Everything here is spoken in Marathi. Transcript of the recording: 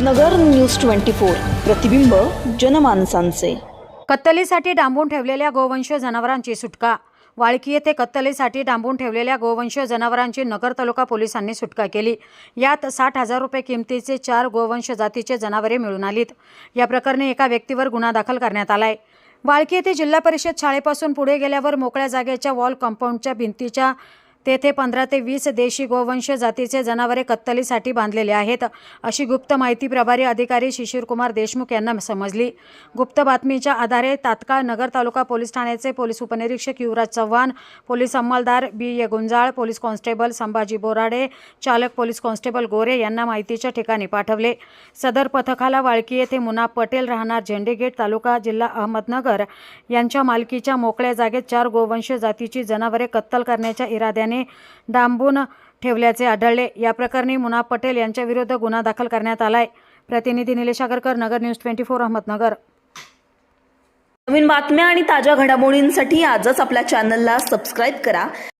नगर न्यूज ट्वेंटी फोर. प्रतिबिंब जनमानसांचे. कत्तलीसाठी डांबून ठेवलेल्या गोवंश जनावरांची सुटका. वाळकी येथे कत्तलीसाठी डांबून ठेवलेल्या गोवंश जनावरांची नगर तालुका पोलिसांनी सुटका केली. यात साठ हजार रुपये किमतीचे चार गोवंश जातीचे जनावरे मिळून आलीत. या प्रकरणी एका व्यक्तीवर गुन्हा दाखल करण्यात आलाय. वाळकी येथे जिल्हा परिषद शाळेपासून पुढे गेल्यावर मोकळ्या जागेच्या वॉल कंपाऊंडच्या भिंतीच्या तेथे पंधरा ते वीस देशी गोवंश जातीचे जनावरे कत्तलीसाठी बांधलेले आहेत अशी गुप्त माहिती प्रभारी अधिकारी शिशिरकुमार देशमुख यांना समजली. गुप्त बातमीच्या आधारे तात्काळ नगर तालुका पोलीस ठाण्याचे पोलीस उपनिरीक्षक Yuvraj Chavan police अंमलदार B. A. Gunjal police constable Sambhaji Borade चालक पोलीस कॉन्स्टेबल गोरे यांना माहितीच्या ठिकाणी पाठवले. सदर पथकाला वाळकी येथे मुना पटेल राहणार झेंडेगेट तालुका जिल्हा अहमदनगर यांच्या मालकीच्या मोकळ्या जागेत चार गोवंश जातीची जनावरे कत्तल करण्याच्या इराद्याने डांबून ठेवल्याचे आढळले. या प्रकरणी मुना पटेल यांच्या विरुद्ध गुन्हा दाखल करण्यात आलाय. प्रतिनिधी Nilesh Agarkar Nagar news twenty four Ahmednagar. नवीन बातम्या आणि ताज्या घडामोडींसाठी आजच आपल्या चॅनलला सबस्क्राईब करा.